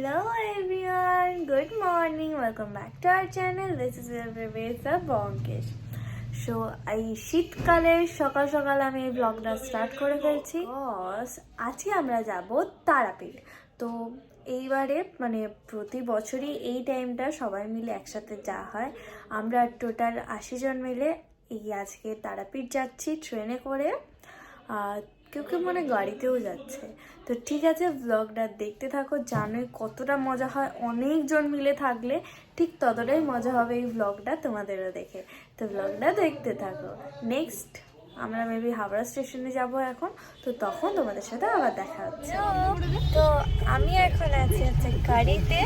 Everyone, good morning, welcome back to our channel. This is Viveza Bonkish. So এই শীতকালের সকাল সকাল আমি এই ব্লগটা স্টার্ট করে ফেলছি। আজকে আমরা যাব তারাপীঠ। তো এইবারে মানে প্রতি বছরই এই টাইমটা সবাই মিলে একসাথে যাওয়া হয়। আমরা টোটাল আশি জন মিলে এই আজকে তারাপীঠ যাচ্ছি ট্রেনে করে। কেউ কেউ মনে গাড়িতেও যাচ্ছে। তো ঠিক আছে ব্লগটা দেখতে থাকো, জানোই কতটা মজা হয়। অনেকজন মিলে থাকলে ঠিক ততটাই মজা হবে এই ব্লগটা তোমাদেরও দেখে। তো ব্লগটা দেখতে থাকো। নেক্সট আমরা মেবি হাওড়া স্টেশনে যাব এখন। তো তখন তোমাদের সাথে আবার দেখা হচ্ছে। তো আমি এখন আছি হচ্ছে গাড়িতে।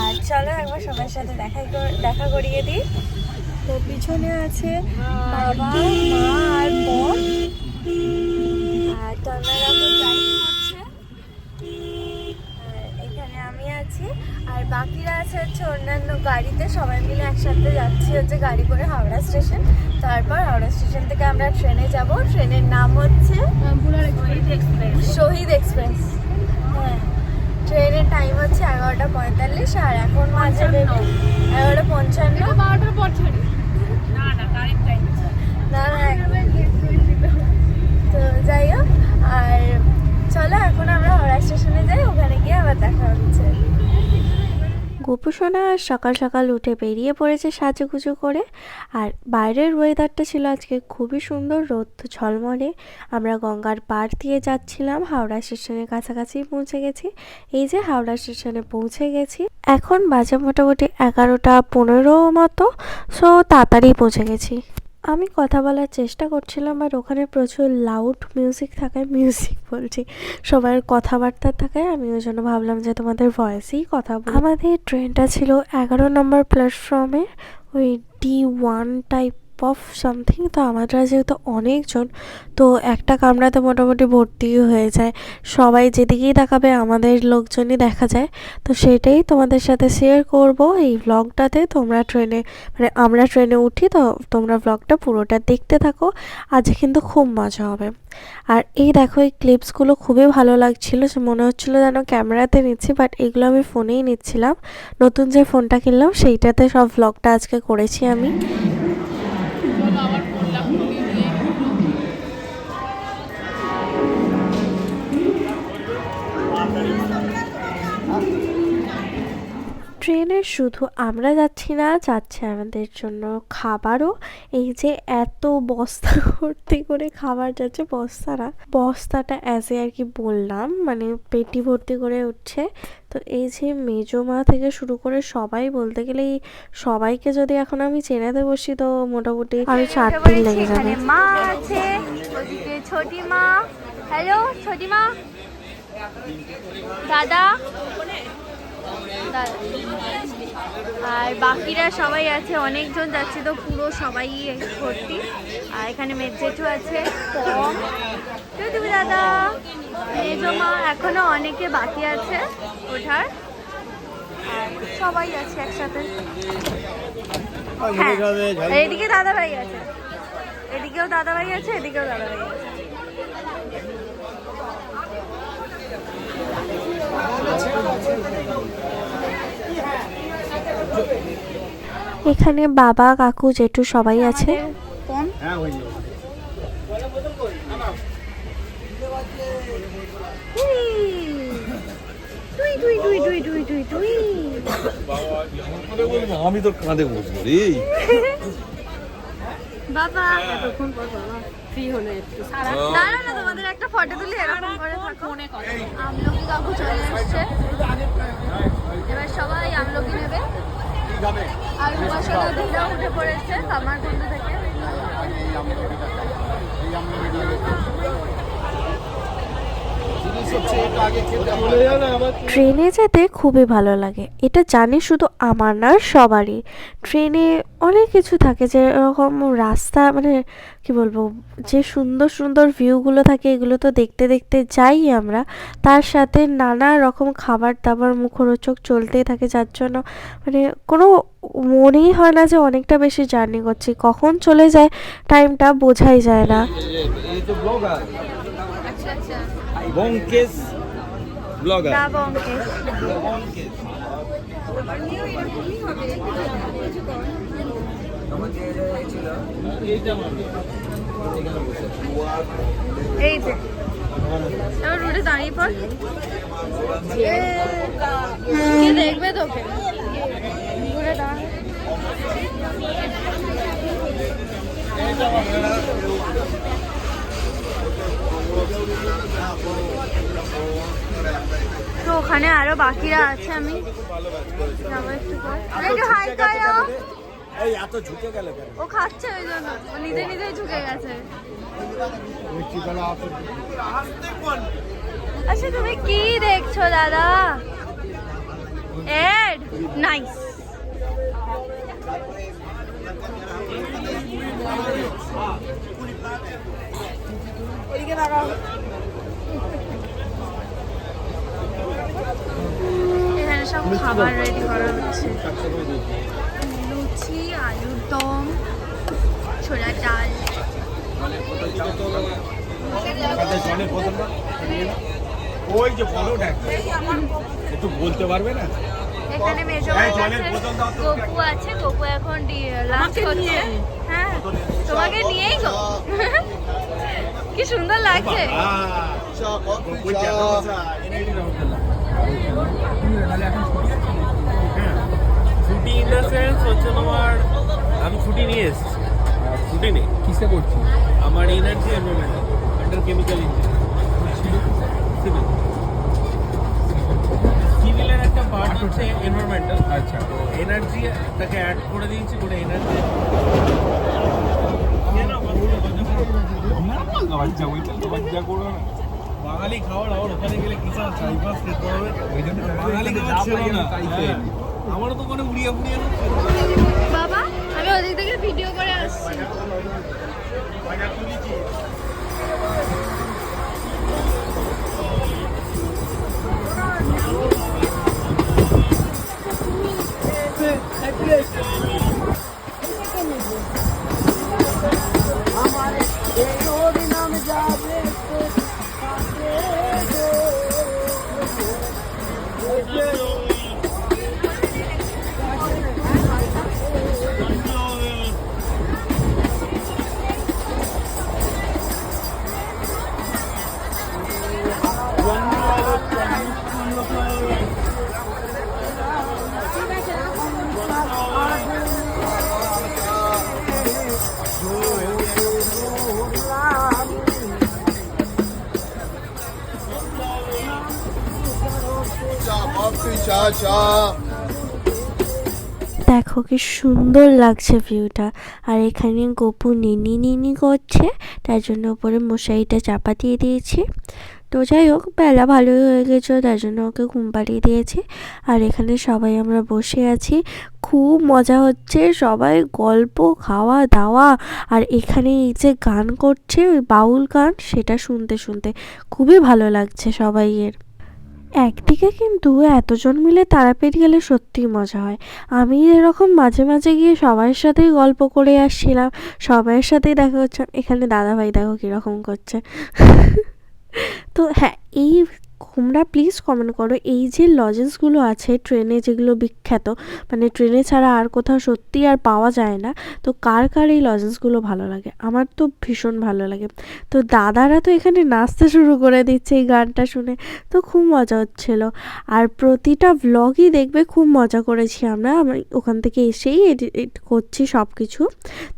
আর চলো একবার সবার সাথে দেখা দেখা করিয়ে দিই। তো পিছনে আছে বাবা, মা আর বোন। আর এখন ড্রাইভ করছে। আর এখানে আমি আছি। আর বাকিরা আছে হচ্ছে অন্যান্য গাড়িতে। সবাই মিলে একসাথে যাচ্ছি হচ্ছে গাড়ি করে হাওড়া স্টেশন। তারপর হাওড়া স্টেশন থেকে আমরা ট্রেনে যাব। ট্রেনের নাম হচ্ছে শহীদ এক্সপ্রেস। হ্যাঁ। ট্রেনের টাইম হচ্ছে এগারোটা পঁয়তাল্লিশ। আর এখন মাঝে এগারোটা পঞ্চান্ন। পর ছাড়ি। না না কারেক্ট টাইম না না। তো যাই হোক আর চলো, এখন আমরা হাওড়া স্টেশনে যাই, ওখানে গিয়ে আবার দেখা হচ্ছে। গোপুসোনা সকাল সকাল উঠে বেরিয়ে পড়েছে সাজুগুজু করে। আর বাইরের ওয়েদারটা ছিল আজকে খুবই সুন্দর, রোদ ঝলমলে। আমরা গঙ্গার পাড় দিয়ে যাচ্ছিলাম, হাওড়া স্টেশনের কাছাকাছি পৌঁছে গেছি। এই যে হাওড়া স্টেশনে পৌঁছে গেছি। এখন বাজে মোটামুটি এগারোটা পনেরো মতো সো তাড়াতাড়ি পৌঁছে গেছি। আমি কথা বলার চেষ্টা করছিলাম আর ওখানে প্রচুর লাউড মিউজিক থাকায় মিউজিক বলছি। সবার কথাবার্তা থাকায় আমি ওই জন্য ভাবলাম যে তোমাদের ভয়েসেই কথা আমাদের ট্রেনটা ছিল এগারো নম্বর প্ল্যাটফর্মে ওই D one type of something তো আমরা যেহেতু অনেকজন, তো একটা কামরাতে মোটামুটি ভর্তি হয়ে যায়। সবাই যেদিকেই তাকাবে, আমাদের লোকজনই দেখা যায়। তো সেটাই তোমাদের সাথে শেয়ার করব এই ব্লগটাতে তোমরা ট্রেনে মানে আমরা ট্রেনে উঠি, তো তোমরা ব্লগটা পুরোটা দেখতে থাকো। আজ কিন্তু খুব মজা হবে। আর এই দেখো, এই ক্লিপসগুলো খুবই ভালো লাগছিল। মনে হচ্ছিল যেন ক্যামেরাতে নিচ্ছি বাট এগুলো আমি ফোনেই নিচ্ছিলাম। নতুন যে ফোনটা কিনলাম, সেইটাতে সব ব্লগটা আজকে করেছি আমি। আবার ট্রেনে শুধু আমরা যাচ্ছি না যাচ্ছে আমাদের জন্য খাবারও। এই যে এত বস্তা ভর্তি করে খাবার যাচ্ছে বস্তা না বস্তাটা এ আর কি বললাম মানে পেটি ভর্তি করে উঠছে। তো এই যে মেজো মা থেকে শুরু করে সবাই বলতে গেলে সবাইকে যদি এখন আমি চেনাতে বসি তো মোটামুটি আমি চার দিন লেগে যাবে। মা আছে ওদিকে ছোটি মা। হ্যালো ছোটি মা। দাদা। আর বাকিরা সবাই আছে, অনেকজন যাচ্ছে তো পুরো সবাই ভর্তি। আর এখানে মেজেটু আছে কম তুমি দাদা, মেজো মা এখনও অনেকে বাকি আছে ওঠার। সবাই আছে একসাথে। হ্যাঁ এদিকে দাদা ভাই আছে। এদিকেও দাদা ভাই আছে, এদিকেও দাদা ভাই আছে। এখানে বাবা কাকু জেঠু সবাই আছে। কোন তুই তুই তুই তুই তুই তুই তুই আমি তো কাঁধে বসবো রে। বাবা। এতক্ষণ পর বাবা ফ্রি হলো একটু। সারা দাঁড়া না তোমাদের একটা ফটো তুলি এরকম করে থাকো। আমলকি কাকু চলে এসছে। এবার সবাই আমলকি নেবে। আর উপাসনা দিদাও উঠে পড়েছে আমার বন্ধু থেকে। ট্রেনে যেতে খুবই ভালো লাগে। এটা জানি শুধু আমার না সবারই। ট্রেনে অনেক কিছু থাকে যে এরকম রাস্তা মানে কি বলব যে সুন্দর সুন্দর ভিউগুলো থাকে এগুলো তো দেখতে দেখতে যাই আমরা। তার সাথে নানা রকম খাবার দাবার মুখরোচক চলতেই থাকে যার জন্য মানে কোনো মনেই হয় না যে অনেকটা বেশি জার্নি করছি। কখন চলে যায় টাইমটা বোঝাই যায় না। এই তো ব্লগার আচ্ছা আচ্ছা বঙ্কেশ ব্লগার দা বঙ্কেশ এই যে এবার রোডে দাঁড়িয়ে পড় কে দেখবে তোকে ঘুরে দাঁড়া তো ওখানে আরও বাকিরা আছে আমি যাব একটু পর। একটু হাই করো। এই এত ঝুঁকে গেল কেন? ও খাচ্ছে ওই জন্য। ও নিজে নিজে ঝুঁকে গেছে। আচ্ছা তুমি কি দেখছ দাদা? এড নাইস এখানে সব খাবার রেডি করা হচ্ছে। লুচি আলুর দম ছোলা ডাল। ওই যে ফলোটা একটু বলতে পারবে না? এখানে মেজো আছে। আছে গপু এখন লাঞ্চ করছে। হ্যাঁ তোমাকে নিয়েই গো কি সুন্দর লাগছে। ছুটি ইন দ্য সেন্স হচ্ছে তোমার আমি ছুটি নিয়ে এসেছি। ছুটি নেই। কিসে করছি আমার energy environmental under chemical engineering civil সিভিলের একটা পার্ট হচ্ছে এনভারমেন্টাল আচ্ছা। তো এনার্জি তাকে অ্যাড করে দিয়েছি করে এনার্জি লজ্জা ওইটা লজ্জা করো না বাঙালি খাওয়ার আবার ওখানে গেলে কিসা চাইবাস খেতে হবে? ওই জন্য বাঙালি খাওয়ার ছিল না। হ্যাঁ। আমারও তো কোনো উড়িয়ে ফুড়িয়ে বাবা আমি ওদিক থেকে ভিডিও করে আসছি। দেখো কি সুন্দর লাগছে ভিউটা আর এখানে গপু নিনি নিনি করছে, তার জন্য ওপরে মশারিটা চাপা দিয়ে দিয়েছি। তো যাই হোক, বেলা ভালোই হয়ে গেছিল তার জন্য ওকে ঘুম পাড়িয়ে দিয়েছি। আর এখানে সবাই আমরা বসে আছি। খুব মজা হচ্ছে, সবাই গল্প, খাওয়া দাওয়া। আর এখানে এই যে গান করছে, ওই বাউল গান, সেটা শুনতে শুনতে খুবই ভালো লাগছে সবাইয়ের। একদিকে কিন্তু এতজন মিলে তারাপীঠ গেলে সত্যিই মজা হয়। আমি এরকম মাঝে মাঝে গিয়ে সবাইয়ের সাথেই গল্প করে আসছিলাম, সবাইয়ের সাথেই দেখা হচ্ছে, এখানে দাদাভাই দেখো কীরকম করছে। তো হ্যাঁ এই তোমরা প্লিজ কমেন্ট করো, এই যে লজেন্সগুলো আছে ট্রেনে যেগুলো বিখ্যাত মানে ট্রেনে ছাড়া আর কোথাও সত্যি আর পাওয়া যায় না, তো কার কার এই লজেন্সগুলো ভালো লাগে? আমার তো ভীষণ ভালো লাগে। তো দাদারা তো এখানে নাচতে শুরু করে দিচ্ছে এই গানটা শুনে, তো খুব মজা হচ্ছিল। আর প্রতিটা ভ্লগই দেখবে খুব মজা করেছি আমরা, আমি ওখান থেকে এসেই এডিট করছি সব কিছু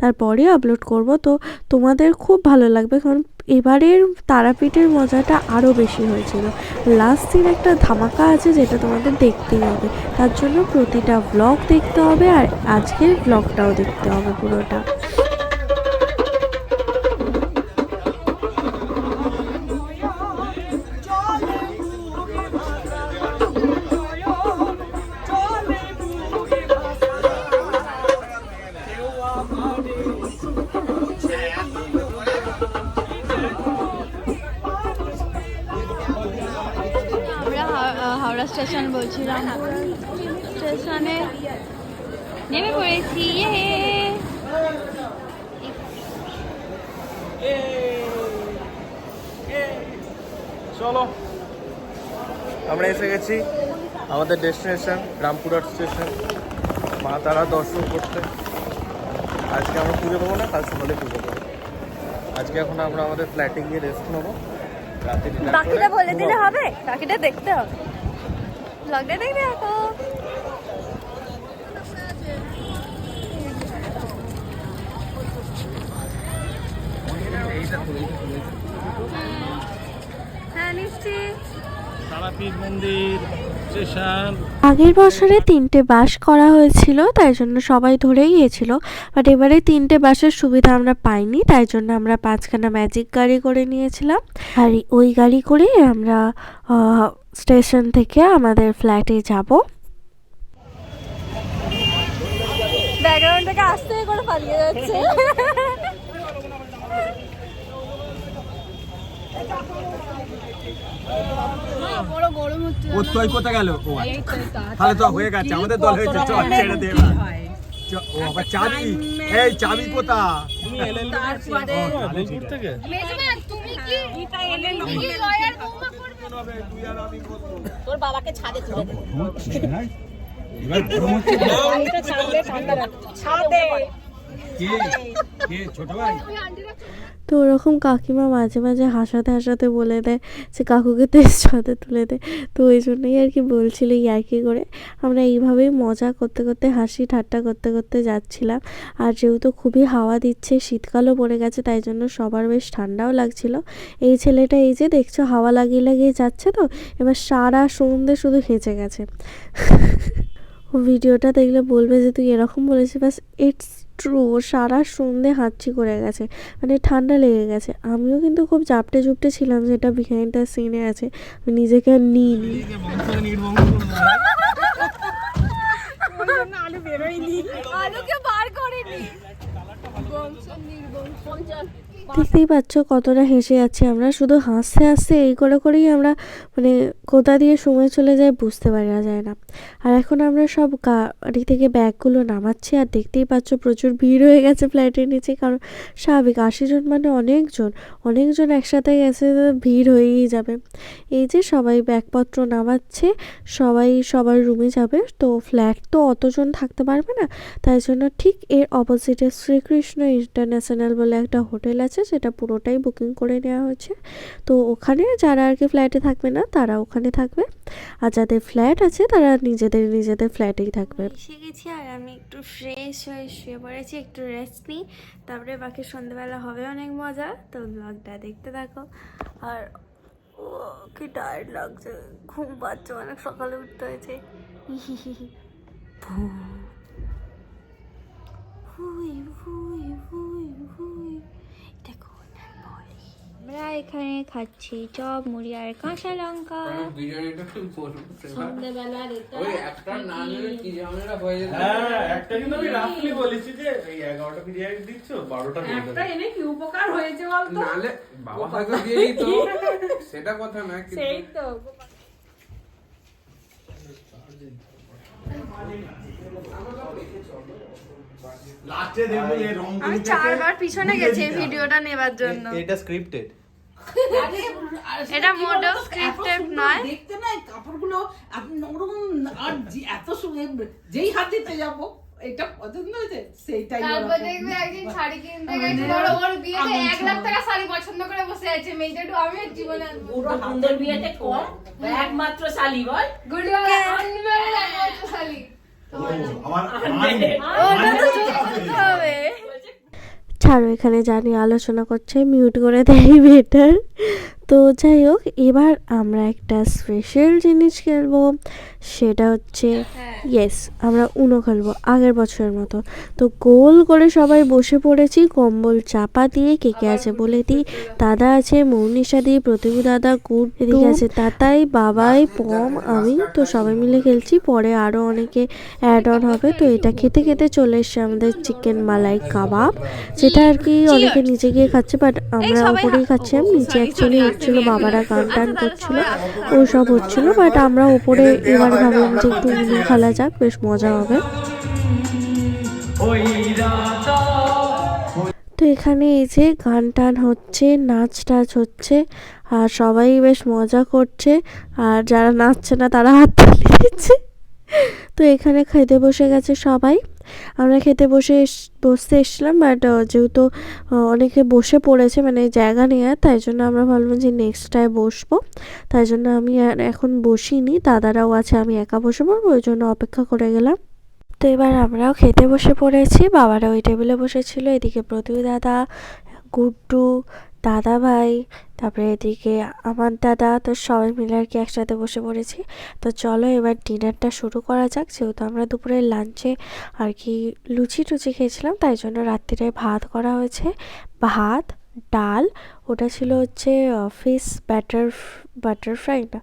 তারপরে আপলোড করব, তো তোমাদের খুব ভালো লাগবে কারণ এবারের তারাপীঠের মজাটা আরও বেশি হয়েছিল। লাস্ট দিন একটা ধামাকা আছে যেটা তোমাদের দেখতেই হবে। তার জন্য প্রতিটা ব্লগ দেখতে হবে আর আজকের ব্লগটাও দেখতে হবে পুরোটা। নেমে পড়েছি ইয়ে। চলো আমরা এসে গেছি আমাদের ডেস্টিনেশন রামপুরহাট স্টেশন। মা তারা দর্শন করতে। আজকে আমরা পুজো দেবো না কাল সকালে পুজো দেবো। আজকে এখন আমরা আমাদের ফ্ল্যাটে গিয়ে রেস্ট নেব। রাতে বাকিটা বলে দিলে হবে বাকিটা দেখতে হবে। ব্লগটা দেখবে এখন তারাপীঠ মন্দির স্টেশন। আগের বছরে তিনটে বাস করা হয়েছিল তাই জন্য সবাই ধরেই গিয়েছিল। বাট এবারে তিনটে বাসের সুবিধা আমরা পাইনি তাই জন্য আমরা পাঁচখানা ম্যাজিক গাড়ি করে নিয়েছিলাম। আর ওই গাড়ি করেই আমরা স্টেশন থেকে আমাদের ফ্ল্যাটে যাব। ব্যাকগ্রাউন্ড থেকে আস্তে করে পালিয়ে যাচ্ছে। গেল? আছে। তাহলে তো হয়ে গেছে আমাদের দল হয়েছে চল ছেড়ে দে এবার। ও আবার চাবি? এই চাবি কোথা কে কে ছোট ভাই? তো ওরকম কাকিমা মাঝে মাঝে হাসাতে হাসাতে বলে দেয় যে, কাকুকে তেজ ছাদে তুলে দে। তো ওই জন্যই আর কি বলছিল ইয়ার্কি করে। আমরা এইভাবেই মজা করতে করতে, হাসি ঠাট্টা করতে করতে যাচ্ছিলাম। আর যেহেতু খুবই হাওয়া দিচ্ছে, শীতকালও পড়ে গেছে, তাই জন্য সবার বেশ ঠান্ডাও লাগছিল। এই ছেলেটা এই যে দেখছ, হাওয়া লাগিয়ে লাগিয়ে যাচ্ছে তো, এবার সারা সন্ধে শুধু হেঁচে গেছে। ভিডিওটা দেখলে বলবে যে, তুই এরকম বলেছিস, বাস ইটস ট্রু সারা সন্ধে হাঁচি করে গেছে মানে ঠান্ডা লেগে গেছে। আমিও কিন্তু খুব চাপটে চুপটে ছিলাম যেটা বিহাইন্ড দ্য সিনে আছে আমি নিজেকে আর নিইনি। আলুকে বার করিনি। দেখতেই পাচ্ছ কতটা হেসে যাচ্ছি আমরা। শুধু হাসতে হাসতে এই করে করেই আমরা মানে কোথা দিয়ে সময় চলে যায় বুঝতে পারা যায় না। আর এখন আমরা সব গাড়ি থেকে ব্যাগগুলো নামাচ্ছি আর দেখতেই পাচ্ছ প্রচুর ভিড় হয়ে গেছে ফ্ল্যাটের নিচে, কারণ স্বাভাবিক আশি জন মানে অনেকজন অনেকজন একসাথে গেছে ভিড় হয়েই যাবে। এই যে সবাই ব্যাগপত্র নামাচ্ছে, সবাই সবার রুমে যাবে, তো ফ্ল্যাট তো অতজন থাকতে পারবে না, তাই জন্য ঠিক এর অপোজিটে শ্রীকৃষ্ণ ইন্টারন্যাশনাল বলে একটা হোটেল আছে। সেটা পুরোটাই বুকিং করে নেওয়া হয়েছে। তো ওখানে যারা আর কি ফ্ল্যাটে থাকবে না, তারা ওখানে থাকবে। আর যাদের ফ্ল্যাট আছে, তারা নিজেদের নিজেদের ফ্ল্যাটেই থাকবে। এসে গেছি আর আমি একটু ফ্রেশ হয়ে শুয়ে পড়েছি, একটু রেস্ট নিই। তারপরে বাকি সন্ধ্যেবেলা হবে অনেক মজা। তো ব্লগটা দেখতে থাকো। আর ও, কি টায়ার্ড লাগছে। ঘুম পাচ্ছে অনেক, সকালে উঠতে হয়েছে। ভুই ভুই ভুই ভুই দেখো আমরা এখানে খাচ্ছি চপ মুড়ি আর কাঁচা লঙ্কা। হ্যাঁ একটা কিন্তু আমি রাফলি বলেছি যে এই এগারোটা বিরিয়ানি দিচ্ছ বারোটা একটা এনে কি উপকার হয়েছে বলতো? নালে বাবা দিয়ে দিত সেটা কথা না সেই তো আমি চারবার পিছনে গেছি ভিডিওটা নেবার জন্য। এটা স্ক্রিপ্টেড এটা মোটেও স্ক্রিপ্টেড নয়। দেখতে নাই কাপড়গুলো আপনি নরম আর এত সময় যেই হাত দিতে যাব এটা পছন্দ হয়েছে সেইটাই তারপর দেখবে একদিন শাড়ি কিনতে গেছে বড় বড় বিয়েতে এক লাখ টাকা শাড়ি পছন্দ করে বসে আছে মেয়েটা একটু আমি জীবনে পুরো সুন্দর বিয়েতে কম একমাত্র শালি বল। গুড আনবেল একমাত্র শাড়ি আমার ওটা তো যোগ করতে হবে। ছাড়ো এখানে জানি আলোচনা করছে মিউট করে দেয় বেটার তো যাই হোক এবার আমরা একটা স্পেশাল জিনিস খেলব সেটা হচ্ছে ইয়েস আমরা উনো খেলব আগের বছরের মতো। তো গোল করে সবাই বসে পড়েছি কম্বল চাপা দিয়ে কে কে আছে বলে দিই। দাদা আছে মৌনিশা দি প্রতিভু দাদা কুট এদিকে আছে তাতাই বাবাই পম আমি। তো সবাই মিলে খেলছি পরে আরও অনেকে অ্যাড অন হবে। তো এটা খেতে খেতে চলে এসছে আমাদের চিকেন মালাই কাবাব যেটা আর কি অনেকে নিচে গিয়ে খাচ্ছে বাট আমরা উপরেই খাচ্ছিলাম নিচে অ্যাকচুয়ালি হচ্ছিল বাবারা গান টান করছিল ও সব হচ্ছিল বাট আমরা উপরে এবার ভাবলাম যে একটু উনু খেলা যাক বেশ মজা হবে। তো এখানে এই যে গান টান হচ্ছে নাচ টাচ হচ্ছে আর সবাই বেশ মজা করছে আর যারা নাচছে না তারা হাত তালি দিচ্ছে। তো এখানে খেতে বসে গেছে সবাই। আমরা খেতে বসে বসতে এসেছিলাম বাট যেহেতু অনেকে বসে পড়েছে মানে জায়গা নিয়ে তাই জন্য আমরা ভাবলাম যে নেক্সটটায় বসবো। তাই জন্য আমি আর এখন বসিনি, দাদারাও আছে, আমি একা বসে পড়ব, ওই জন্য অপেক্ষা করে গেলাম। তো এবার আমরাও খেতে বসে পড়েছি, বাবারা ওই টেবিলে বসেছিল, এদিকে প্রদীপ দাদা, গুড্ডু দাদা ভাই তারপরে এদিকে আমার দাদা, তো সবাই মিলে আর কি একসাথে বসে পড়েছি। তো চলো এবার ডিনারটা শুরু করা যাক। যেহেতু আমরা দুপুরে লাঞ্চে আর কি লুচি টুচি খেয়েছিলাম, তাই জন্য রাত্রিরে ভাত করা হয়েছে। ভাত, ডাল, ওটা ছিল হচ্ছে ফিস ব্যাটার বাটার ফ্রাই না?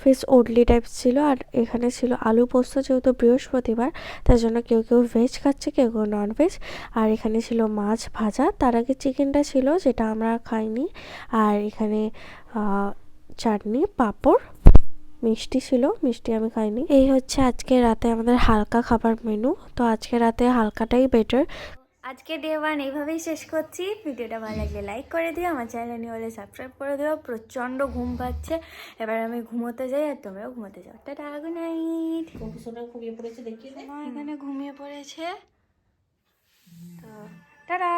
ফিশ ওডলি টাইপ ছিল আর এখানে ছিল আলু পোস্ত যেহেতু বৃহস্পতিবার তাই জন্য কেউ কেউ ভেজ খাচ্ছে, কেউ কেউ নন ভেজ আর এখানে ছিল মাছ ভাজা, তার আগে চিকেনটা ছিল যেটা আমরা খাইনি। আর এখানে চাটনি, পাঁপড়, মিষ্টি ছিল, মিষ্টি আমি খাইনি। এই হচ্ছে আজকে রাতে আমাদের হালকা খাবার মেনু তো আজকে রাতে হালকাটাই বেটার আজকে ডে ওয়ান এইভাবেই শেষ করছি। ভিডিওটা ভালো লাগলে লাইক করে দিও আমার চ্যানেল নিয়ে হলে সাবস্ক্রাইব করে দিও। প্রচণ্ড ঘুম পাচ্ছে। এবার আমি ঘুমোতে যাই আর তোমরাও ঘুমোতে যাও। টাটা গুড নাইট ঘুমিয়ে পড়েছে দেখি এখানে ঘুমিয়ে পড়েছে। তো টাটা।